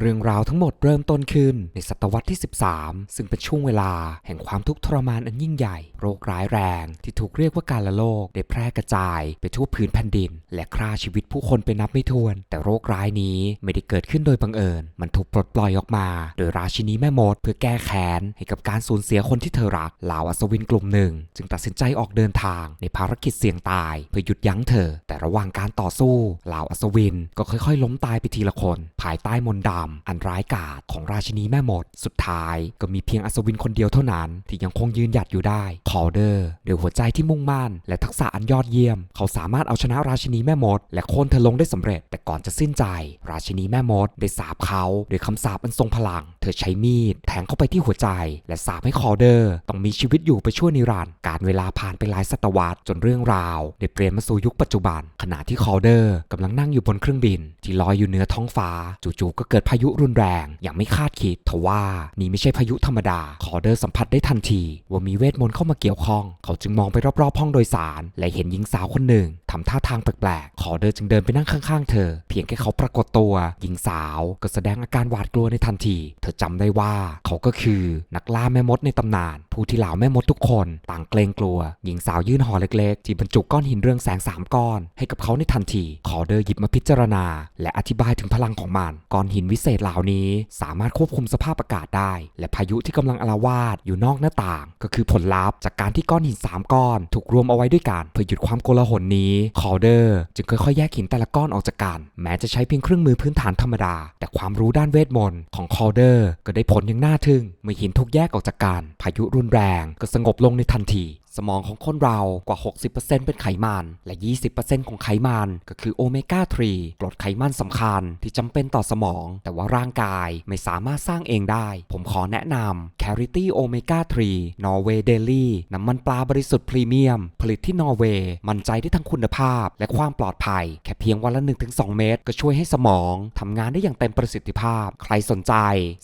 เรื่องราวทั้งหมดเริ่มต้นขึ้นในศตวรรษที่ 13 ซึ่งเป็นช่วงเวลาแห่งความทุกข์ทรมานอันยิ่งใหญ่ โรคร้ายแรงที่ถูกเรียกว่าการละโรคได้แพร่กระจายไปทั่วพื้นแผ่นดิน และฆ่าชีวิตผู้คนไปนับไม่ถ้วน แต่โรคร้ายนี้ไม่ได้เกิดขึ้นโดยบังเอิญ มันถูกปลดปล่อยออกมา โดยราชินีแม่มด เพื่อแก้แค้นให้กับการสูญเสียคนที่เธอรักเหล่าอัศวินกลุ่มหนึ่ง จึงตัดสินใจออกเดินทางในภารกิจเสี่ยงตาย เพื่อหยุดยั้งเธอ แต่ระหว่างการต่อสู้เหล่าอัศวินก็ค่อยๆ ล้มตายไปทีละคน ภายใต้มนต์ดำอันร้ายกาจของราชินีแม่หมด สุดท้ายก็มีเพียงอัศวินคนเดียวเท่านั้น ที่ยังคงยืนหยัดอยู่ได้คอเดอร์ด้วยหัวใจที่มุ่งมั่น และทักษะอันยอดเยี่ยม เขาสามารถเอาชนะราชินีแม่มด และโค่นเธอลงได้สำเร็จ แต่ก่อนจะสิ้นใจ ราชินีแม่มดได้สาปเขาด้วยคำสาปอันทรงพลัง เธอใช้มีดแทงเข้าไปที่หัวใจ และสาปให้คอเดอร์ ต้องมีชีวิตอยู่ไปชั่วนิรันดร์การเวลาผ่านไปหลายศตวรรษจนเรื่องราวได้เปลี่ยนมาสู่ยุคปัจจุบัน ขณะที่คอเดอร์กำลังนั่งอยู่บนเครื่องบิน ที่ลอยอยู่เหนือท้องฟ้าจู่ๆก็เกิดพาายุรุนแรงอย่างไม่คาดคิดทว่านี่ไม่ใช่พายุธรรมดา คอเดอร์สัมผัสได้ทันที ว่ามีเวทมนต์เข้ามาเกี่ยวข้อง เขาจึงมองไปรอบๆห้องโดยสาร และเห็นหญิงสาวคนหนึ่งทำท่าทางแปลกๆ คอเดอร์จึงเดินไปนั่งข้างๆ เธอ เพียงแค่เขาปรากฏตัว หญิงสาวก็แสดงอาการหวาดกลัวในทันที เธอจำได้ว่าเขาก็คือนักล่าแม่มดในตำนาน ผู้ที่เหล่าแม่มดทุกคนต่างเกรงกลัว หญิงสาวยื่นห่อเล็กๆ ที่บรรจุก้อนหินเรืองแสงสามก้อน ให้กับเขาในทันที คอเดอร์หยิบมาพิจารณา และอธิบายถึงพลังของมัน ก้อนหินวิเศษเหล่านี้สามารถควบคุมสภาพอากาศได้ และพายุที่กำลังอาละวาดอยู่นอกหน้าต่าง ก็คือผลลัพธ์จากการที่ก้อนหินสามก้อน ถูกรวมเอาไว้ด้วยกัน เพื่อหยุดความโกลาหลนี้คอเดอร์จึงค่อยๆ แยกหินแต่ละก้อนออกจากกัน แม้จะใช้เพียงเครื่องมือพื้นฐานธรรมดา แต่ความรู้ด้านเวทมนต์ของคอเดอร์ก็ได้ผลอย่างน่าทึ่งเมื่อหินถูกแยกออกจากกันพายุรุนแรงก็สงบลงในทันที สมองของคนเรากว่า 60%เป็นไขมัน และ 20%ของไขมันก็คือโอเมก้า 3 กรดไขมันสำคัญที่จำเป็นต่อสมอง แต่ว่าร่างกายไม่สามารถสร้างเองได้ ผมขอแนะนำ Carity Omega 3 Norway Daily น้ำมันปลาบริสุทธิ์พรีเมียม ผลิตที่นอร์เวย์มั่นใจได้ทั้งคุณภาพ และความปลอดภัย แค่เพียงวันละ 1-2 เม็ดก็ช่วยให้สมองทำงานได้อย่างเต็มประสิทธิภาพ ใครสนใจ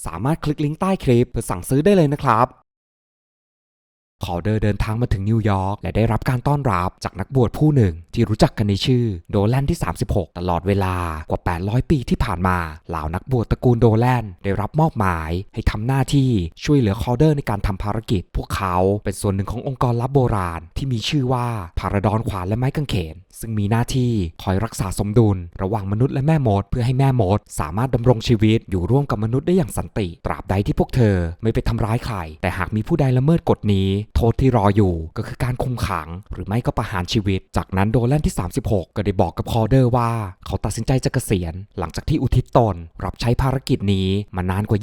สามารถคลิกลิงก์ใต้คลิปเพื่อสั่งซื้อได้เลยนะครับ คอเดอร์เดินทางมาถึงนิวยอร์กและได้รับการต้อนรับจากนักบวชผู้หนึ่ง ที่รู้จักกันในชื่อโดแลนที่ 36 ตลอดเวลากว่า 800 ปีที่ผ่านมาเหล่านักบวชตระกูลโดแลนได้รับมอบหมายให้ทำหน้าที่ช่วยเหลือคอเดอร์ในการทำภารกิจ พวกเขาเป็นส่วนหนึ่งขององค์กรลับโบราณ ที่มีชื่อว่าพาราดอนขวานและไม้กางเขน ซึ่งมีหน้าที่คอยรักษาสมดุล ระหว่างมนุษย์และแม่มด เพื่อให้แม่มด สามารถดำรงชีวิตอยู่ร่วมกับมนุษย์ได้อย่างสันติ ตราบใดที่พวกเธอไม่ไปทำร้ายใครแต่หากมีผู้ใดละเมิดกฎนี้ ษที่รออยู่ก็คือการคุมขัง หรือไม่ก็ประหารชีวิต จากนั้นโดแลนที่ 36 ก็ได้บอกกับคอเดอร์ว่า เขาตัดสินใจจะเกษียณ หลังจากที่อุทิศตน รับใช้ภารกิจนี้มานานกว่า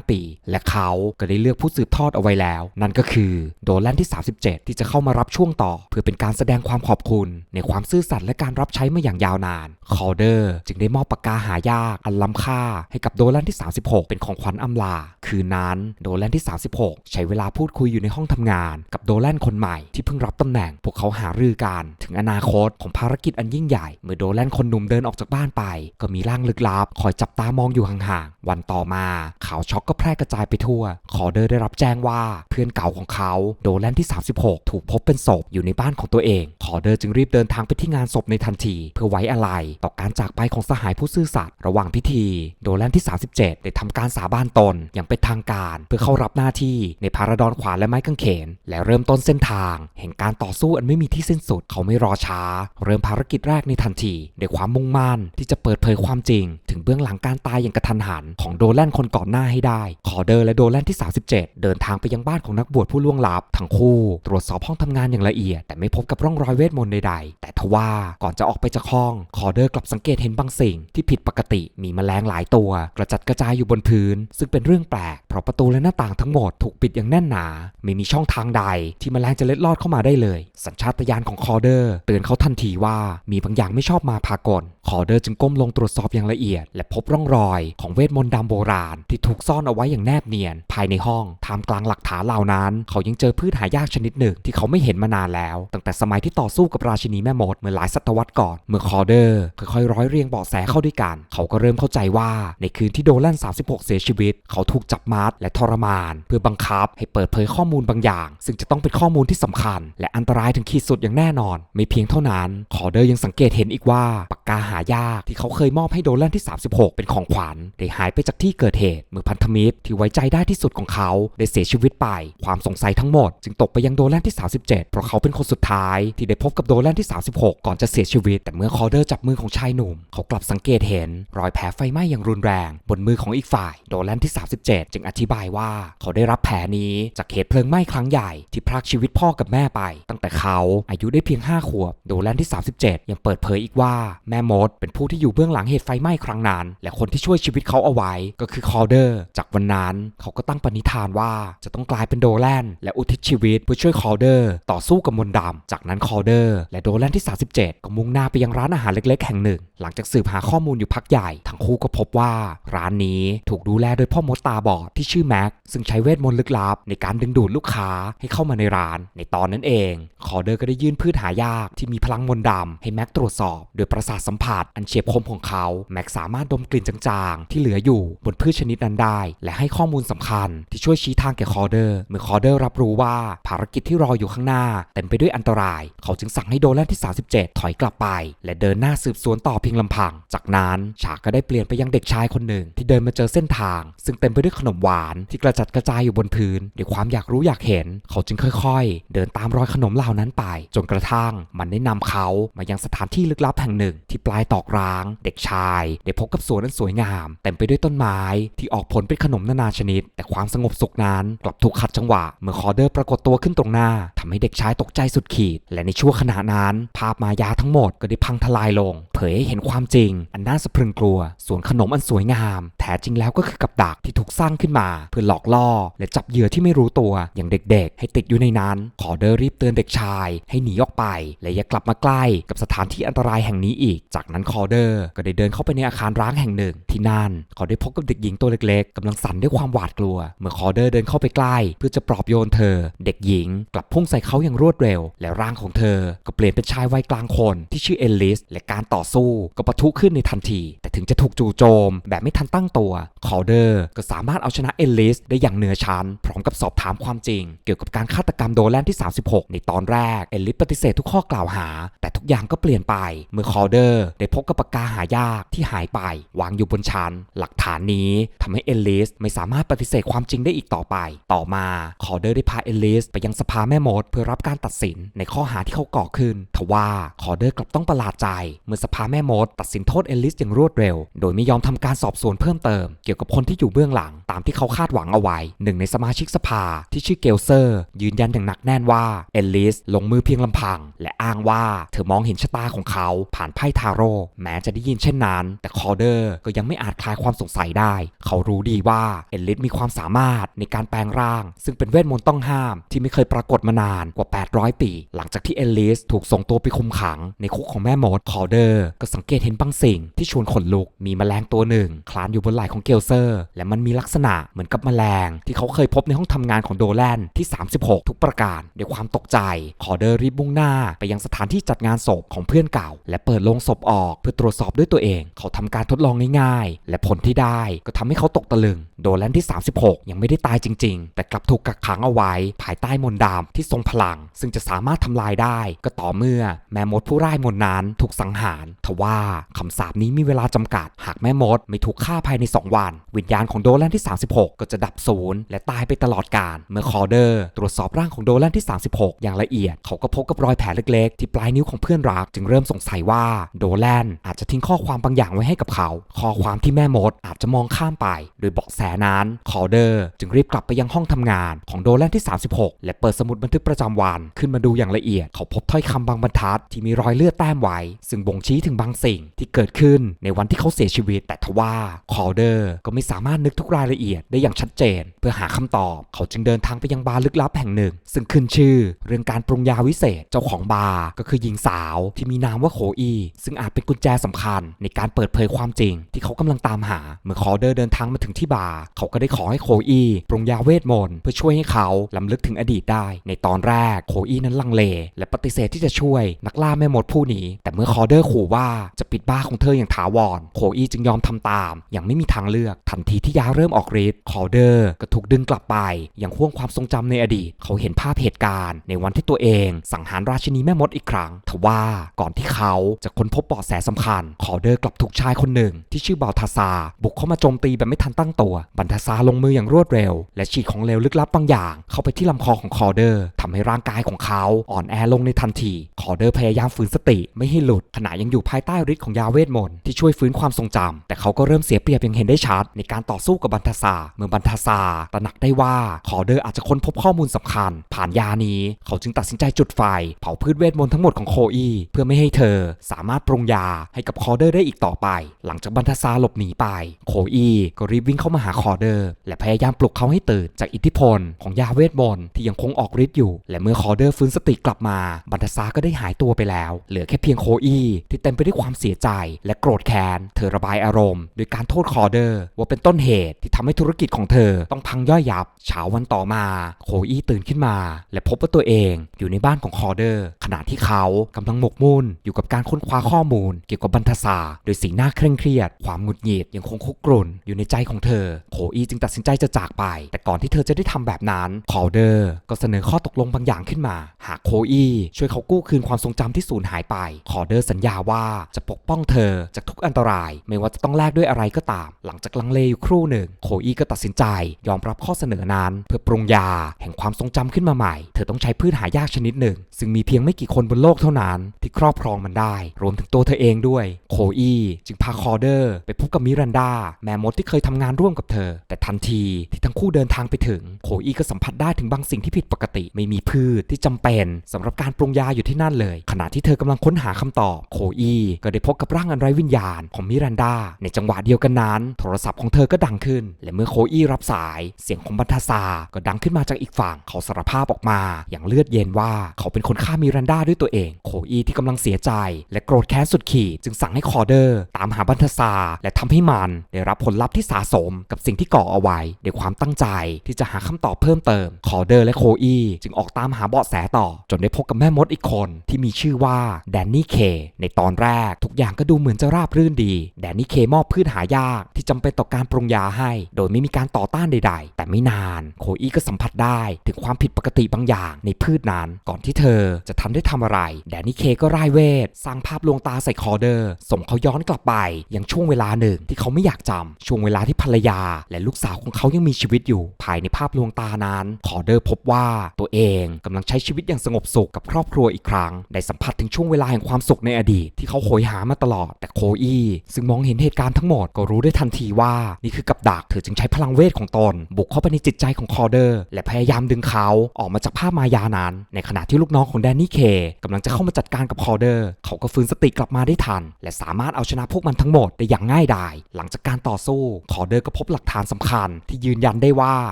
25 ปี และเขาก็ได้เลือกผู้สืบทอดเอาไว้แล้ว นั่นก็คือโดแลนที่ 37 ที่จะเข้ามารับช่วงต่อ เพื่อเป็นการแสดงความขอบคุณ ในความซื่อสัตย์และการรับใช้มาอย่างยาวนานคอเดอร์จึงได้มอบปากกาหายากอันล้ำค่า ให้กับโดแลนที่ 36 เป็นของขวัญอำลา คืนนั้นโดแลนที่ 36 ใช้เวลาพูดคุยอยู่ในห้องทำงานกับโดแลนคนใหม่ที่เพิ่งรับตำแหน่ง พวกเขาหารือกันถึงอนาคตของภารกิจอันยิ่งใหญ่ เมื่อโดแลนคนหนุ่มเดินออกจากบ้านไป ก็มีร่างลึกลับคอยจับตามองอยู่ห่างๆ วันต่อมาข่าวช็อกก็แพร่กระจายไปทั่ว คอเดอร์ได้รับแจ้งว่าเพื่อนเก่าของเขาโดแลนที่ 36 ถูกพบเป็นศพอยู่ในบ้านของตัวเอง คอเดอร์จึงรีบเดินทางไปที่งานศพในทันที เพื่อไว้อาลัยต่อการจากไปของสหายผู้ซื่อสัตย์ระหว่างพิธี โดแลนที่ 37 ได้ทำการสาบานตนอย่างเป็นทางการ เพื่อเข้ารับหน้าที่ในพาราดอนขวานและไม้กางเขนและเริ่มต้นเส้นทาง แห่งการต่อสู้อันไม่มีที่สิ้นสุด เขาไม่รอช้า เริ่มภารกิจแรกในทันทีด้วยความมุ่งมั่นที่จะเปิดเผยความจริง ถึงเบื้องหลังการตายอย่างกระทันหัน ของโดแลนคนก่อนหน้าให้ได้คอเดอร์และโดแลนที่ 37 เดินทางไปยังบ้านของนักบวชผู้ล่วงลับ ทั้งคู่ตรวจสอบห้องทำงานอย่างละเอียด แต่ไม่พบกับร่องรอยเวทมนต์ใดๆ แต่ทว่าก่อนจะออกไปจากห้องคอเดอร์กลับสังเกตเห็นบางสิ่งที่ผิดปกติ มีแมลงหลายตัว กระจัดกระจายอยู่บนพื้น ซึ่งเป็นเรื่องแปลก เพราะประตูและหน้าต่างทั้งหมดถูกปิดอย่างแน่นหนา ไม่มีช่องทางใด ที่มแมลงจะเล็ดลอดเข้ามาได้เลย สัญชาตญาณของคอเดอร์ เตือนเขาทันทีว่ามีบางอย่างไม่ชอบมาพากล คอเดอร์จึงก้มลงตรวจสอบอย่างละเอียด และพบร่องรอยของเวทมนต์ดำโบราณ ที่ถูกซ่อนเอาไว้อย่างแนบเนียน ภายในห้องท่ามกลางหลักฐานเหล่านั้น เขายังเจอพืชหายากชนิดหนึ่งที่เขาไม่เห็นมานานแล้ว ตั้งแต่สมัยที่ต่อสู้กับราชินีแม่มดเมื่อหลายศตวรรษก่อนเมื่อคอเดอร์ค่อยๆร้อยเรียงเบาะแสเข้าด้วยกัน เขาก็เริ่มเข้าใจว่าในคืนที่โดแลน36 เสียชีวิต เขาถูกจับมัดและทรมาน เพื่อบังคับให้เปิดเผยข้อมูลบางอย่าง ซึ่งจะต้องเป็นข้อมูลที่สำคัญ และอันตรายถึงขีดสุดอย่างแน่นอน ไม่เพียงเท่านั้นคอเดอร์ยังสังเกตเห็นอีกว่าปากกาหายากที่เขาเคยมอบให้โดแลนที่ 36 เป็นของขวัญได้หายไปจากที่เกิดเหตุเมื่อพันธมิตรที่ไว้ใจได้ที่สุดของเขา ได้เสียชีวิตไป ความสงสัยทั้งหมด จึงตกไปยังโดแลนที่ 37 เพราะเขาเป็นคนสุดท้ายที่ได้พบกับโดแลนที่ 36 ก่อนจะเสียชีวิต แต่เมื่อคอเดอร์จับมือของชายหนุ่ม เขากลับสังเกตเห็น รอยแผลไฟไหม้อย่างรุนแรง บนมือของอีกฝ่าย โดแลนที่ 37 จึงอธิบายว่า เขาได้รับแผลนี้จากเหตุเพลิงไหม้ครั้งใหญ่ที่พรากชีวิตพ่อกับแม่ไป ตั้งแต่เขาอายุได้เพียง5ขวบโดแลนที่ 37 ยังเปิดเผยอีกว่าแม่มดเป็นผู้ที่อยู่เบื้องหลังเหตุไฟไหม้ครั้งนั้น และคนที่ช่วยชีวิตเขาเอาไว้ ก็คือคอเดอร์ จากวันนั้นเขาก็ตั้งปณิธานว่าจะต้องกลายเป็นโดแลนและอุทิศชีวิตเพื่อช่วยคอเดอร์ ต่อสู้กับมนต์ดำจากนั้นคอเดอร์และโดแลนที่ 37 ก็มุ่งหน้าไปยังร้านอาหารเล็ก ๆ แห่งหนึ่ง หลังจากสืบหาข้อมูลอยู่พักใหญ่ ทั้งคู่ก็พบว่า ร้านนี้ถูกดูแลโดยพ่อมดตาบอดที่ชื่อแม็กซึ่งใช้เวทมนต์ลึกลับ ในการดึงดูดลูกค้าให้เข้ามาในร้าน ในตอนนั้นเอง คอเดอร์ก็ได้ยื่นพืชหายากที่มีพลังมนต์ดำให้แม็กตรวจสอบโดยประสาทสัมผัสอันเฉียบคมของเขาแม็กสามารถดมกลิ่นจางๆ ที่เหลืออยู่บนพืชชนิดนั้นได้ และให้ข้อมูลสำคัญที่ช่วยชี้ทางแก่คอเดอร์ เมื่อคอเดอร์รับรู้ว่าภารกิจที่รออยู่ข้างหน้าเต็มไปด้วยอันตราย เขาจึงสั่งให้โดแลนที่ 37 ถอยกลับไป และเดินหน้าสืบสวนต่อเพียงลำพัง จากนั้นฉากก็ได้เปลี่ยนไปยังเด็กชายคนหนึ่ง ที่เดินมาเจอเส้นทาง ซึ่งเต็มไปด้วยขนมหวานที่กระจัดกระจายอยู่บนพื้นด้วยความอยากรู้อยากเห็น เขาจึงค่อยๆ เดินตามรอยขนมเหล่านั้นไป จนกระทั่งมันได้นำเขามายังสถานที่ลึกลับแห่งหนึ่ง ที่ปลายตอกร้าง เด็กชายได้พบกับสวนนั้นสวยงามเต็มไปด้วยต้นไม้ที่ออกผลเป็นขนมนานาชนิด แต่ความสงบสุขนั้นกลับถูกขัดจังหวะ เมื่อคอเดอร์ปรากฏตัวขึ้นตรงหน้าทำให้เด็กชายตกใจสุดขีด และในช่วงขณะนั้น ภาพมายาทั้งหมดก็ได้พังทลายลงเผยให้เห็นความจริง อันน่าสะพรึงกลัว สวนขนมอันสวยงาม แท้จริงแล้วก็คือกับดักที่ถูกสร้างขึ้นมา เพื่อหลอกล่อ และจับเหยื่อที่ไม่รู้ตัวอย่างเด็กๆ ให้ติดอยู่ในนั้นคอเดอร์รีบเตือนเด็กชาย ให้หนีออกไป และอย่ากลับมาใกล้กับสถานที่อันตรายแห่งนี้อีก จากนั้นคอเดอร์ก็ได้เดินเข้าไปในอาคารร้างแห่งหนึ่ง ที่นั่นเขาได้พบกับเด็กหญิงตัวเล็กๆกำลังสั่นด้วยความหวาดกลัว เมื่อคอเดอร์เดินเข้าไปใกล้ เพื่อจะปลอบโยนเธอ เด็กหญิงกลับพุ่งใส่เขาอย่างรวดเร็ว และร่างของเธอก็เปลี่ยนเป็นชายวัยกลางคนที่ชื่อเอลลิสและการต่อสู้ก็ปะทุขึ้นในทันที แต่ถึงจะถูกจู่โจม แบบไม่ทันตั้งตัวคอเดอร์ก็สามารถเอาชนะเอลิสได้อย่างเหนือชั้น พร้อมกับสอบถามความจริง เกี่ยวกับการฆาตกรรมโดแลนที่ 36 ในตอนแรก เอลิสปฏิเสธทุกข้อกล่าวหา แต่ทุกอย่างก็เปลี่ยนไปเมื่อคอเดอร์ได้พบกับปากกาหายากที่หายไป วางอยู่บนชั้น หลักฐานนี้ทำให้เอลิสไม่สามารถปฏิเสธความจริงได้อีกต่อไป ต่อมาคอเดอร์ได้พาเอลลิสไปยังสภาแม่มด เพื่อรับการตัดสินในข้อหาที่เขาก่อขึ้น ทว่าคอเดอร์กลับต้องประหลาดใจเมื่อสภาแม่มดตัดสินโทษเอลิสอย่างรวดเร็ว โดยไม่ยอมทำการสอบสวนเพิ่มเติม เกี่ยวกับคนที่อยู่เบื้องหลังตามที่เขาคาดหวังเอาไว้ หนึ่งในสมาชิกสภาที่ชื่อเกลเซอร์ ยืนยันอย่างหนักแน่นว่าเอลิสลงมือเพียงลำพัง และอ้างว่าเธอมองเห็นชะตาของเขาผ่านไพ่ทาโร่แม้จะได้ยินเช่นนั้น แต่คอเดอร์ก็ยังไม่อาจคลายความสงสัยได้ เขารู้ดีว่าเอลิสมีความสามารถในการแปลงร่าง ซึ่งเป็นเวทมนต์ต้องห้าม ที่ไม่เคยปรากฏมานานกว่า 800 ปี หลังจากที่เอลลิสถูกส่งตัวไปคุมขังในคุกของแม่มดคอเดอร์ก็สังเกตเห็นบางสิ่งที่ชวนขนลุก มีแมลงตัวหนึ่ง คลานอยู่บนไหล่ของเกลเซอร์ และมันมีลักษณะเหมือนกับแมลง ที่เขาเคยพบในห้องทำงานของโดแลนที่ 36 ทุกประการด้วยความตกใจคอเดอร์รีบมุ่งหน้า ไปยังสถานที่จัดงานศพของเพื่อนเก่า และเปิดโลงศพออกเพื่อตรวจสอบด้วยตัวเอง เขาทำการทดลองง่ายๆ และผลที่ได้ก็ทำให้เขาตกตะลึง โดแลนที่ 36 ยังไม่ได้ตายจริง ๆ แต่กลับถูกกักขังเอาไว้ ภายใต้มนต์ดำที่ทรงพลัง ซึ่งจะสามารถทำลายได้ ก็ต่อเมื่อแม่มดผู้ร่ายมนนั้นถูกสังหารทว่าคำสาปนี้มีเวลาจำกัด หากแม่มดไม่ถูกฆ่าภายใน 2 วัน วิญญาณของโดแลนที่ 36 ก็จะดับสูญและตายไปตลอดกาลเมื่อคอเดอร์ตรวจสอบร่างของโดแลนที่ 36 อย่างละเอียด เขาก็พบกับรอยแผลเล็กๆ ที่ปลายนิ้วของเพื่อนรัก จึงเริ่มสงสัยว่าโดแลนอาจจะทิ้งข้อความบางอย่างไว้ให้กับเขา ข้อความที่แม่มดอาจจะมองข้ามไป โดยเบาะแสนั้นคอเดอร์จึงรีบกลับไปยังห้องทำงานของโดแลนที่ 36 และเปิดสมุดบันทึกประจำวัน ขึ้นมาดูอย่างละเอียด เขาพบถ้อยคำบางบรรทัดที่มีรอยเลือดแต้มไว้ ซึ่งบ่งชี้ถึงบางสิ่งที่เกิดขึ้นในวันที่เขาเสียชีวิต แต่ทว่าคอเดอร์ก็ไม่สามารถนึกทุกรายละเอียดได้อย่างชัดเจน เพื่อหาคำตอบ เขาจึงเดินทางไปยังบาร์ลึกลับแห่งหนึ่ง ซึ่งขึ้นชื่อ เรื่องการปรุงยาวิเศษเจ้าของบาร์ก็คือหญิงสาวที่มีนามว่าโคอีซึ่งอาจเป็นกุญแจสำคัญ ในการเปิดเผยความจริง ที่เขากำลังตามหา เมื่อคอเดอร์เดินทางมาถึงที่บาร์เขาก็ได้ขอให้โคอีปรุงยาเวทมนต์เพื่อช่วยให้เขาล้ำลึกถึงอดีตได้ ในตอนแรกโคอีนั้นลังเล และปฏิเสธที่จะช่วยนักล่าแม่มดผู้นี้ แต่เมื่อคอเดอร์ขู่ว่าจะปิดบ้าของเธออย่างถาวรโคอี้จึงยอมทำตาม อย่างไม่มีทางเลือกทันทีที่ยาเริ่มออกฤทธิ์คอเดอร์ก็ถูกดึงกลับไป อย่างห่วงความทรงจำในอดีต เขาเห็นภาพเหตุการณ์ ในวันที่ตัวเองสังหารราชินีแม่มดอีกครั้งทว่าก่อนที่เขาจะค้นพบเบาะแสสำคัญคอเดอร์กลับถูกชายคนหนึ่ง ที่ชื่อบาลทาซาบุกเข้ามาโจมตีแบบไม่ทันตั้งตัวบันทาซาลงมืออย่างรวดเร็ว และฉีดของเหลวลึกลับบางอย่าง เข้าไปที่ลำคอของคอเดอร์ทำให้ร่างกายของเขาอ่อนแอลงในทันทีคอเดอร์พยายามฝืนสติไม่ให้หลุดขณะยังอยู่ภายใต้ฤทธิ์ของยาเวทมนต์ที่ช่วยฟื้นความทรงจำแต่เขาก็เริ่มเสียเปรียบอย่างเห็นได้ชัด ในการต่อสู้กับบันทาซาเมื่อบันทาซาตระหนักได้ว่าคอเดอร์อาจจะค้นพบข้อมูลสำคัญ ผ่านยานี้ เขาจึงตัดสินใจจุดไฟ เผาพืชเวทมนต์ทั้งหมดของโคอีเพื่อไม่ให้เธอสามารถปรุงยาให้กับคอเดอร์ได้อีกต่อไป หลังจากบันทาซาหลบหนีไป โคอีก็รีบวิ่งเข้ามาหาคอเดอร์ และพยายามปลุกเขาให้ตื่นจากอิทธิพลของยาเวทมนต์ที่ยังคงออกฤทธิ์อยู่ และเมื่อคอเดอร์ฟื้นสติกลับมาบันทาซาก็ได้หายตัวไปแล้ว เหลือแค่เพียงโคอีที่เต็มไปด้วยความเสียใจ และโกรธแค้น เธอระบายอารมณ์ โดยการโทษคอเดอร์ ว่าเป็นต้นเหตุที่ทำให้ธุรกิจของเธอต้องพังย่อยยับ เช้าวันต่อมา โคอีตื่นขึ้นมา และพบว่าตัวเองอยู่ในบ้านของคอเดอร์ ขณะที่เขากำลังหมกมุ่นอยู่กับการค้นคว้าข้อมูล เกี่ยวกับบันทาาโดยสีหน้าเคร่งเครียด ความหงุดหงิดยังคงคุกกรุ่นอยู่ในใจของเธอ โคอีจึงตัดสินใจจะจากไป แต่ก่อนที่เธอจะได้ทำแบบนั้นคอเดอร์ก็เสนอข้อตกลงบางอย่างขึ้นมา หากโคอีช่วยเขากู้คืนความทรงจำที่สูญหายไปคอเดอร์สัญญาว่าจะปกป้องเธอจากทุกอันตราย ไม่ว่าจะต้องแลกด้วยอะไรก็ตาม หลังจากลังเลอยู่ครู่หนึ่ง โคอีก็ตัดสินใจ ยอมรับข้อเสนอนั้น เพื่อปรุงยา แห่งความทรงจำขึ้นมาใหม่ เธอต้องใช้พืชหายากชนิดหนึ่ง ซึ่งมีเพียงไม่กี่คนบนโลกเท่านั้น ที่ครอบครองมันได้ รวมถึงตัวเธอเองด้วย โคอีจึงพาคอเดอร์ ไปพบกับมิรันดาแม่มดที่เคยทำงานร่วมกับเธอ แต่ทันทีที่ทั้งคู่เดินทางไปถึง โคอีก็สัมผัสได้ถึงบางสิ่งที่ผิดปกติ ไม่มีพืชที่จำเป็นสำหรับการปรุงยาอยู่ที่นั่นเลย ขณะที่เธอกำลังค้นหาคำตอบ โคอีก็ได้พบกับร่างอันไร้วิญญาณของมิรันดา ในจังหวะเดียวกันนั้น โทรศัพท์ของเธอก็ดังขึ้น และเมื่อโคอีรับสายเสียงของบันทาซาก็ดังขึ้นมาจากอีกฝั่งเขาสารภาพออกมา อย่างเลือดเย็นว่าเขาเป็นคนฆ่ามิรันดาด้วยตัวเอง โคอีที่กำลังเสียใจ และโกรธแค้นสุดขีดจึงสั่งให้คอเดอร์ ตามหาบันทาซาและทำให้มันได้รับผลลัพธ์ที่สะสมกับสิ่งที่ก่อเอาไว้ด้วยความตั้งใจที่จะหาคำตอบเพิ่มเติม คอเดอร์และโคอีจึงออกตามหาเบาะแสต่อ จนได้พบกับแม่มดอีกคนที่มีชื่อว่าแดนนี่เคในตอนแรก ทุกอย่างก็ดูเหมือนจะราบรื่นดี แดนนี่เคมอบพืชหายากที่จำเป็นต่อการปรุงยาให้ โดยไม่มีการต่อต้านใด ๆ แต่ไม่นาน โคอีก็สัมผัสได้ถึงความผิดปกติบางอย่างในพืชนั้น ก่อนที่เธอจะทำได้ทำอะไร แดนนี่เคก็ร่ายเวท สร้างภาพลวงตาใส่คอเดอร์ ส่งเขาย้อนกลับไป ยังช่วงเวลาหนึ่งที่เขาไม่อยากจำช่วงเวลาที่ภรรยา และลูกสาวของเขายังมีชีวิตอยู่ ภายในภาพลวงตานั้น คอเดอร์พบว่าตัวเองกำลังใช้ชีวิตอย่างสงบสุขกับครอบครัวอีกครั้ง ได้สัมผัสถึงช่วงเวลาแห่งความสุขในอดีตที่เขาโหยหามาตลอด แต่โคอีซึ่งมองเห็นเหตุการณ์ทั้งหมดก็รู้ได้ทันทีว่านี่คือกับดักเธอจึงใช้พลังเวทของตน บุกเข้าไปในจิตใจของคอเดอร์ และพยายามดึงเขาออกมาจากภาพมายานั้น ในขณะที่ลูกน้องของแดนนี่เคกำลังจะเข้ามาจัดการกับคอเดอร์ เขาก็ฟื้นสติกลับมาได้ทัน และสามารถเอาชนะพวกมันทั้งหมดได้อย่างง่ายดาย หลังจากการต่อสู้คอเดอร์ก็พบหลักฐานสำคัญ ที่ยืนยันได้ว่า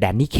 แดนนี่เค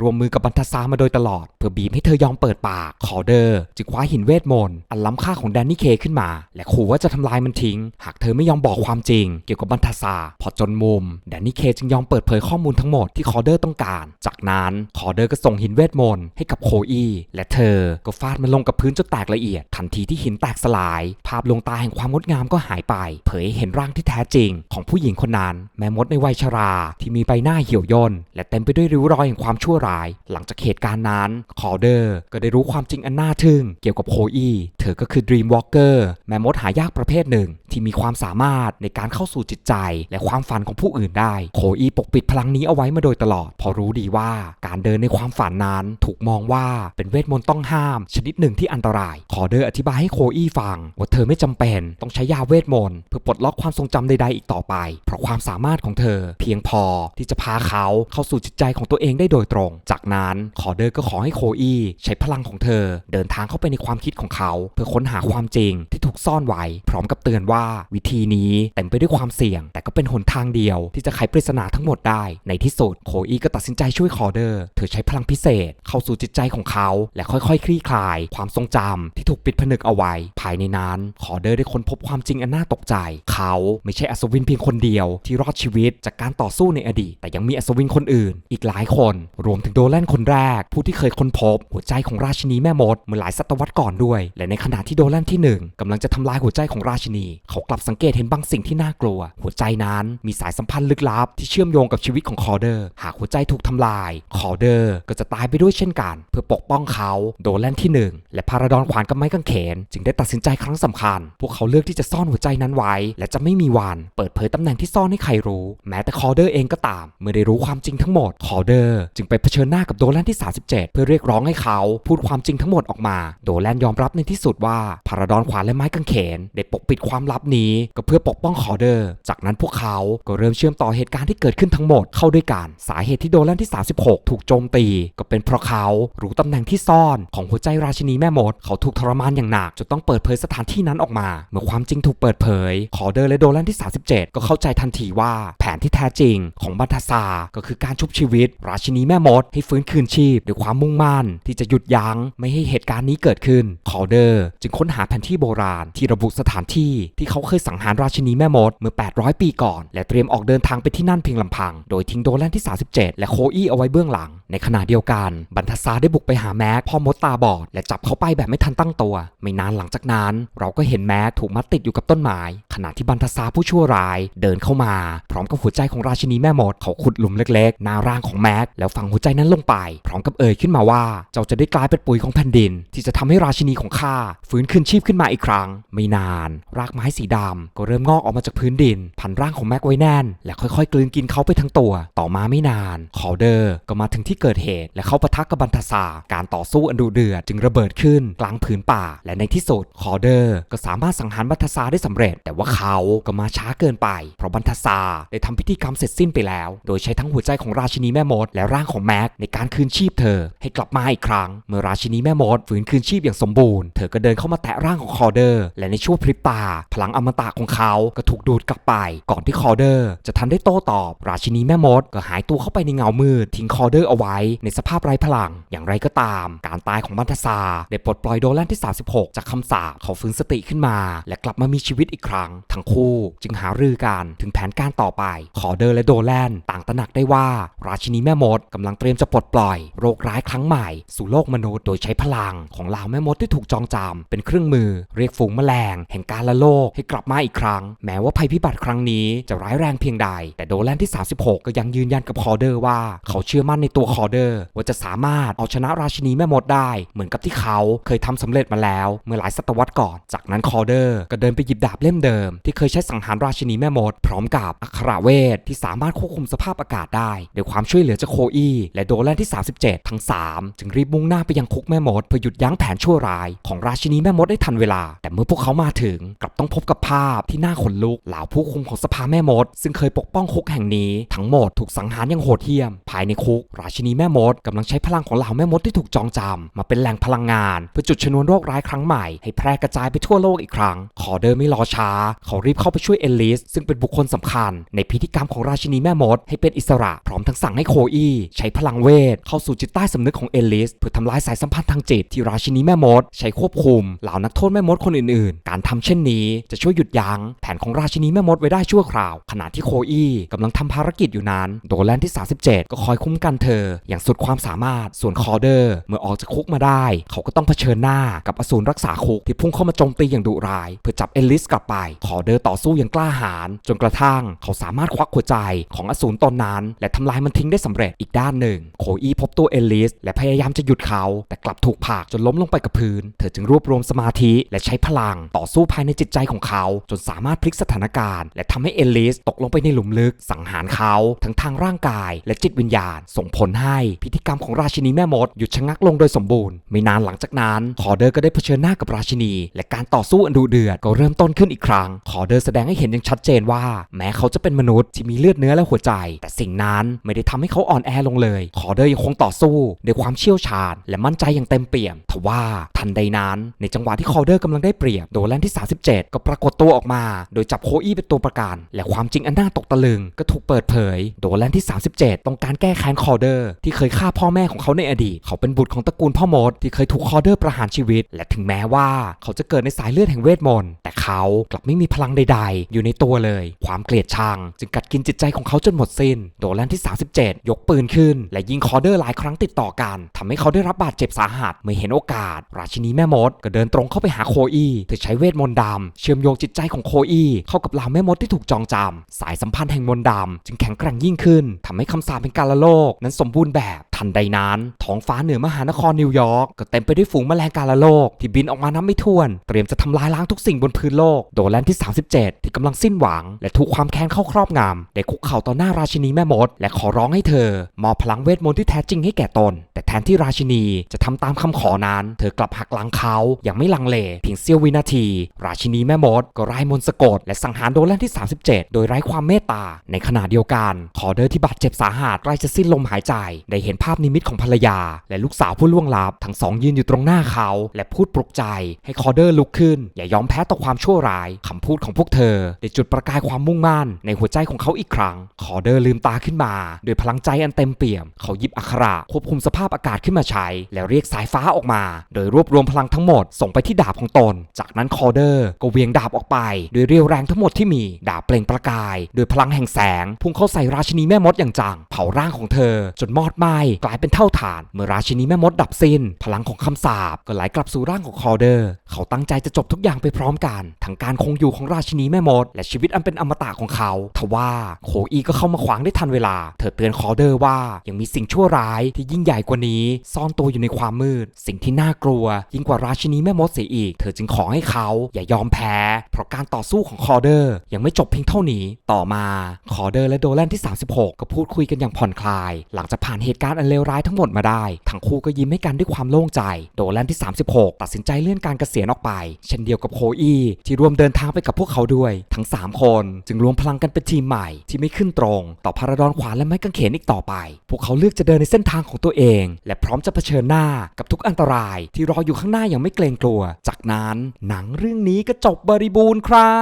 รวมมือกับบันทซามาโดยตลอด เพื่อบีบให้เธอยอมเปิดปากคอเดอร์จึงคว้าหินเวทมนต์อันล้ำค่าของแดนนี่เคขึ้นมา และขู่ว่าจะทำลายมันทิ้ง หากเธอไม่ยอมบอกความจริง เกี่ยวกับบันทซาพอจนมุมแดนนี่เคจึงยอมเปิดเผยข้อมูลทั้งหมดที่คอเดอร์ต้องการ จากนั้นคอเดอร์ก็ส่งหินเวทมนต์ให้กับโคอีและเธอก็ฟาดมันลงกับพื้นจนแตกละเอียด ทันทีที่หินแตกสลาย ภาพลวงตาแห่งความงดงามก็หายไป เผยเห็นร่างที่แท้จริง ของผู้หญิงคนนั้น แม่มดในวัยชรา ที่มีใบหน้าเหี่ยวย่นและเต็มไปด้วยริ้วรอยแห่งความชั่วร้าย หลังจากเหตุการณ์นั้นคอเดอร์ก็ได้รู้ความจริงอันน่าทึ่ง เกี่ยวกับโคอีเธอก็คือ Dream Walker แม่มดหายากประเภทหนึ่ง ที่มีความสามารถในการเข้าสู่จิตใจ และความฝันของผู้อื่นได้ โคอีปกปิดพลังนี้เอาไว้มาโดยตลอด พอรู้ดีว่าการเดินในความฝันนั้นถูกมองว่าเป็นเวทมนต์ต้องห้าม ชนิดหนึ่งที่อันตรายคอเดอร์อธิบายให้โคอีฟัง ว่าเธอไม่จำเป็นต้องใช้ยาเวทมนต์เพื่อปลดล็อกความทรงจำใดๆอีกต่อไป เพราะความสามารถของเธอ เพียงพอที่จะพาเขาเข้าสู่จิตใจของตัวเองได้โดยตรง จากนั้นคอเดอร์ก็ขอให้โคอีใช้พลังของเธอ เดินทางเข้าไปในความคิดของเขา เพื่อค้นหาความจริงที่ถูกซ่อนไว้พร้อมกับเตือนว่าวิธีนี้เต็มไปด้วยความเสี่ยง แต่ก็เป็นหนทางเดียวที่จะไขปริศนาทั้งหมดได้ ในที่สุดโคอีก็ตัดสินใจช่วยคอเดอร์ เธอใช้พลังพิเศษ เข้าสู่จิตใจของเขา และค่อยๆ คลี่คลาย ความทรงจำที่ถูกปิดผนึกเอาไว้ ภายในนั้นคอเดอร์ได้ค้นพบความจริงอันน่าตกใจ เขาไม่ใช่อัศวินเพียงคนเดียวที่รอดชีวิตจากการต่อสู้ในอดีต แต่ยังมีอัศวินคนอื่น อีกหลายคน รวมถึงโดแลนคนแรก ผู้ที่เคยค้นพบ หัวใจของราชินีแม่มดเมื่อหลายศตวรรษก่อนด้วย และในขณะที่โดแลนที่หนึ่งกำลังจะทำลายหัวใจของราชินี เขากลับสังเกตเห็นบางสิ่งที่น่ากลัว หัวใจนั้นมีสายสัมพันธ์ลึกลับ ที่เชื่อมโยงกับชีวิตของคอเดอร์ หากหัวใจถูกทำลาย คอเดอร์ก็จะตายไปด้วยเช่นกัน เพื่อปกป้องเขาโดแลนที่หนึ่งและพาราดอนขวานกับไม้กางเขน จึงได้ตัดสินใจครั้งสำคัญ พวกเขาเลือกที่จะซ่อนหัวใจนั้นไว้ และจะไม่มีวันเปิดเผยตำแหน่งที่ซ่อนให้ใครรู้ แม้แต่คอเดอร์เองก็ตาม เมื่อได้รู้ความจริงทั้งหมด คอเดอร์จึงไปเผชิญหน้ากับโดแลนที่ 37 เพื่อเรียกร้องให้เขาพูดความจริงทั้งหมดออกมา โดแลนยอมรับในที่สุดว่าพาราดอนขวานและไม้กางเขนได้ปกปิดความลับนี้ก็เพื่อปกป้องคอเดอร์ จากนั้นพวกเขาก็เริ่มเชื่อมต่อเหตุการณ์ที่เกิดขึ้นทั้งหมดเข้าด้วยกัน สาเหตุที่โดแลนที่ 36 ถูกโจมตี ก็เป็นเพราะเขารู้ตำแหน่งที่ซ่อนของหัวใจราชินีแม่มด เขาถูกทรมานอย่างหนักจนต้องเปิดเผยสถานที่นั้นออกมา เมื่อความจริงถูกเปิดเผยคอเดอร์และโดแลนที่ 37 ก็เข้าใจทันทีว่าแผนที่แท้จริงของบันทาซาก็คือการชุบชีวิต ราชินีแม่มดให้ฟื้นคืนชีพด้วยความมุ่งมั่นที่จะหยุดยั้งไม่ให้เหตุการณ์นี้เกิดขึ้นคอเดอร์ จึงค้นหาแผนที่โบราณที่ระบุสถานที่ที่เขาเคยสังหารราชินีแม่มดเมื่อ 800 ปีก่อน และเตรียมออกเดินทางไปที่นั่นเพียงลำพัง โดยทิ้งโดแลนที่ 37 และโคอี้เอาไว้เบื้องหลัง ในขณะเดียวกัน บันทซาได้บุกไปหาแม็กพ่อมดตาบอด และจับเขาไปแบบไม่ทันตั้งตัว ไม่นานหลังจากนั้น เราก็เห็นแม็กถูกมัดติดอยู่กับต้นไม้ขณะที่บันทซาผู้ชั่วร้ายเดินเข้ามา พร้อมกับหัวใจของราชินีแม่มดเขาขุดหลุมเล็กๆหน้าร่างของแม็กแล้วฝังหัวใจนั้นลงไป พร้อมกับเอ่ยขึ้นมาว่า เจ้าจะได้กลายเป็นปุ๋ยของแผ่นดิน ที่จะทำให้ราชินีของข้าฟื้นคืนชีพขึ้นมาอีกครั้ง ไไม่นาน รากไม้สีดำก็เริ่มงอกออกมาจากพื้นดิน พันร่างของแม็กไว้แน่น และค่อยๆ กลืนกินเขาไปทั้งตัว ต่อมาไม่นานคอเดอร์ก็มาถึงที่เกิดเหตุ และเข้าปะทะกับบันทาซาการต่อสู้อันดุเดือดจึงระเบิดขึ้นกลางผืนป่า และในที่สุดคอเดอร์ก็สามารถสังหารบันทาซาได้สำเร็จ แต่ว่าเขาก็มาช้าเกินไป เพราะบันทาซาได้ทำพิธีกรรมเสร็จสิ้นไปแล้ว โดยใช้ทั้งหัวใจของราชินีแม่มด และร่างของแม็กในการคืนชีพเธอ ให้กลับมาอีกครั้ง เมื่อราชินีแม่มดฟื้นคืนชีพอย่างสมบูรณ์เธอก็เดินเข้ามาแตะร่างของคอเดอร์ และในช่วงพริบตา พลังอมตะของเขาก็ถูกดูดกลับไป ก่อนที่คอเดอร์จะทันได้โต้ตอบ ราชินีแม่มดก็หายตัวเข้าไปในเงามืด ทิ้งคอเดอร์เอาไว้ในสภาพไร้พลัง อย่างไรก็ตาม การตายของบันทซาได้ปลดปล่อยโดแลนที่ 36 จากคำสาปเขาฟื้นสติขึ้นมา และกลับมามีชีวิตอีกครั้ง ทั้งคู่จึงหารือกันถึงแผนการต่อไป คอเดอร์และโดแลนต่างตระหนักได้ว่า ราชินีแม่มดกำลังเตรียมจะปลดปล่อย โรคร้ายครั้งใหม่ สู่โลกมนุษย์โดยใช้พลังของเหล่าแม่มดที่ถูกจองจำเป็นเครื่องมือเรียกฝูงแมลงแห่งการละโลกให้กลับมาอีกครั้ง แม้ว่าภัยพิบัติครั้งนี้จะร้ายแรงเพียงใด แต่โดแลนที่ 36 ก็ยังยืนยันกับคอเดอร์ว่าเขาเชื่อมั่นในตัวคอเดอร์ ว่าจะสามารถเอาชนะราชินีแม่มดได้ เหมือนกับที่เขาเคยทำสำเร็จมาแล้ว เมื่อหลายศตวรรษก่อน จากนั้นคอเดอร์ก็เดินไปหยิบดาบเล่มเดิม ที่เคยใช้สังหารราชินีแม่มด พร้อมกับอัคระเวทที่สามารถควบคุมสภาพอากาศได้ด้วยความช่วยเหลือจากโคอี้และโดแลนที่ 37 ทั้ง 3 จึงรีบมุ่งหน้าไปยังคุกแม่มดเพื่อหยุดยั้งแผนชั่วร้ายของราชินีแม่มดได้ทันเวลา แต่เมื่อพวกเขาามาถึงกลับต้องพบกับภาพที่น่าขนลุกเหล่าผู้คุมของสภาแม่มด ซึ่งเคยปกป้องคุกแห่งนี้ทั้งหมดถูกสังหารอย่างโหดเหี้ยม ภายในคุก ราชินีแม่มดกำลังใช้พลังของเหล่าแม่มดที่ถูกจองจำมาเป็นแหล่งพลังงาน เพื่อจุดชนวนโรคร้ายครั้งใหม่ให้แพร่กระจายไปทั่วโลกอีกครั้ง ขอเดินไม่รอช้า เขารีบเข้าไปช่วยเอลิส ซึ่งเป็นบุคคลสำคัญ ในพิธีกรรมของราชินีแม่มด ให้เป็นอิสระพร้อมทั้งสั่งให้โคอี้ใช้พลังเวทเข้าสู่จิตใต้สำนึกของเอลิสเพื่อทำลายสายสัมพันธ์ทางจิตที่ราชินีแม่มด ใช้ควบคุมเหล่านักโทษแม่มดคนอื่นๆการทำเช่นนี้จะช่วยหยุดยั้งแผนของราชินีแม่มดไว้ได้ชั่วคราว ขณะที่โคอี้กำลังทำภารกิจอยู่นั้น โดแลนที่ 37 ก็คอยคุ้มกันเธอ อย่างสุดความสามารถ ส่วนคอเดอร์ เมื่อออกจากคุกมาได้ เขาก็ต้องเผชิญหน้ากับอสูรรักษาคุกที่พุ่งเข้ามาโจมตีอย่างดุร้าย เพื่อจับเอลิสกลับไป คอเดอร์ต่อสู้อย่างกล้าหาญจนกระทั่งเขาสามารถควักหัวใจของอสูรตนนั้น และทำลายมันทิ้งได้สำเร็จอีกด้านหนึ่ง โคอี้พบตัวเอลิสและพยายามจะหยุดเขา แต่กลับถูกผลักจนล้มลงไปกับพื้น เธอจึงรวบรวมสมาธิและใช้พลังต่อสู้ภายในจิตใจของเขา จนสามารถพลิกสถานการณ์ และทำให้เอลิสตกลงไปในหลุมลึก สังหารเขาทั้งทางร่างกาย และจิตวิญญาณ ส่งผลให้พิธีกรรมของราชินีแม่มดหยุดชะงักลงโดยสมบูรณ์ไม่นานหลังจากนั้นคอเดอร์ก็ได้เผชิญหน้ากับราชินี และการต่อสู้อันดุเดือดก็เริ่มต้นขึ้นอีกครั้งคอเดอร์แสดงให้เห็นอย่างชัดเจนว่า แม้เขาจะเป็นมนุษย์ที่มีเลือดเนื้อและหัวใจ แต่สิ่งนั้นไม่ได้ทำให้เขาอ่อนแอลงเลยคอเดอร์ยังคงต่อสู้ด้วยความเชี่ยวชาญ และมั่นใจอย่างเต็มเปี่ยมทว่าทันใดนั้น ในจังหวะที่คอเดอร์กำลังได้เปรียบโดแลนที่ 37 ก็ปรากฏตัวออกมา โดยจับโคอี้เป็นตัวประกัน และความจริงอันน่าตกตะลึงก็ถูกเปิดเผย โดแลนที่ 37 ต้องการแก้แค้นคอเดอร์ ที่เคยฆ่าพ่อแม่ของเขาในอดีต เขาเป็นบุตรของตระกูลพ่อมดที่เคยถูกคอเดอร์ประหารชีวิต และถึงแม้ว่าเขาจะเกิดในสายเลือดแห่งเวทมนต์แต่เขากลับไม่มีพลังใด ๆ อยู่ในตัวเลย ความเกลียดชังจึงกัดกินจิตใจของเขาจนหมดสิ้น โดแลนที่ 37 ยกปืนขึ้น และยิงคอเดอร์หลายครั้งติดต่อกันทำให้เขาได้รับบาดเจ็บสาหัสเมื่อเห็นโอกาส ราชินีแม่มดก็เดินตรงเข้าไปหาโคอี้เธอใช้เวทมนต์ดำเชื่อมโยงจิตใจของโคอีเข้ากับเหล่าแม่มดที่ถูกจองจำสายสัมพันธ์แห่งมนต์ดำจึงแข็งแกร่งยิ่งขึ้นทำให้คำสาปเป็นกาลโลก นั้นสมบูรณ์แบบ ทันใดนั้น ท้องฟ้าเหนือมหานครนิวยอร์กก็เต็มไปด้วยฝูงแมลงกาลโลก ที่บินออกมานับไม่ถ้วน เตรียมจะทำลายล้างทุกสิ่งบนพื้นโลก โดแลนที่ 37 ที่กำลังสิ้นหวัง และถูกความแค้นเข้าครอบงำได้คุกเข่าต่อหน้าราชินีแม่มด และขอร้องให้เธอ มอบพลังเวทมนต์ที่แท้จริงให้แก่ตน แต่แทนที่ราชินีจะทำตามคำขอนั้น เธอกลับหักหลังเขาอย่างไม่ลังเลเพียงเสี้ยววินาที ราชินีแม่มด ก็ไร้มนต์สะกด และสังหารโดแลนที่ 37 โดยไร้ความเมตตา ในขณะเดียวกันคอเดอร์ที่บาดเจ็บสาหัสใกล้จะสิ้นลมหายใจ ได้เห็นภาพนิมิตของภรรยา และลูกสาวผู้ล่วงลับทั้งสองยืนอยู่ตรงหน้าเขา และพูดปลุกใจ ให้คอเดอร์ลุกขึ้น อย่ายอมแพ้ต่อความชั่วร้ายคำพูดของพวกเธอได้จุดประกายความมุ่งมั่นในหัวใจของเขาอีกครั้ง คอเดอร์ลืมตาขึ้นมาโดวยพลังใจอันเต็มเปี่ยม เขาหยิบอักขระควบคุมสภาพอากาศขึ้นมาใช้ แล้วเรียกสายฟ้าออกมา โดยรวบรวมพลังทั้งหมด ส่งไปที่ดาบของตน จากนั้นคอเดอร์ก็เวียงดาบออกไปโดยเรียวแรงทั้งหมดที่มีดาบเปล่งประกาย โดยพลังแห่งแสง พุ่งเข้าใส่ราชินีแม่มดอย่างจัง เผาร่างของเธอจนมอดไหม้กลายเป็นเท่าฐาน เมื่อราชินีแม่มดดับสิ้น พลังของคำสาปก็ไหลกลับสู่ร่างของคอเดอร์ เขาตั้งใจจะจบทุกอย่างไปพร้อมกัน ทั้งการคงอยู่ของราชินีแม่มด และชีวิตอันเป็นอมตะของเขา ทว่าโคอีก็เข้ามาขวางได้ทันเวลา เธอเตือนคอเดอร์ว่ายังมีสิ่งชั่วร้ายที่ยิ่งใหญ่กว่านี้ซ่อนตัวอยู่ในความมืด สิ่งที่น่ากลัว ยิ่งกว่าราชินีแม่มดเสียอีก เธอจึงขอให้เขาอย่ายอมแพ้ เพราะการต่อสู้ของคอเดอร์ ยังไม่จบเพียงเท่านี้ ต่อมาคอเดอร์และโดแลนที่ 36 ก็พูดคุยกันอย่างผ่อนคลาย หลังจากผ่านเหตุการณ์อันเลวร้ายทั้งหมดมาได้ ทั้งคู่ก็ยิ้มให้กันด้วยความโล่งใจ โดแลนที่ 36 ตัดสินใจเลื่อนการเกษียณออกไป เช่นเดียวกับโคอีที่ร่วมเดินทางไปกับพวกเขาด้วย ทั้ง 3 คน จึงรวมพลังกันเป็นทีมใหม่ ที่ไม่ขึ้นตรง ต่อพาราดอนขวานและไม้กางเขนอีกต่อไป พวกเขาเลือกจะเดินในเส้นทางของตัวเอง และพร้อมจะเผชิญหน้ากับทุกอันตราย ที่รออยู่ข้างหน้าอย่างไม่เกรงกลัว จากนั้นหนังเรื่องนี้ก็จบบริบูรณ์ครั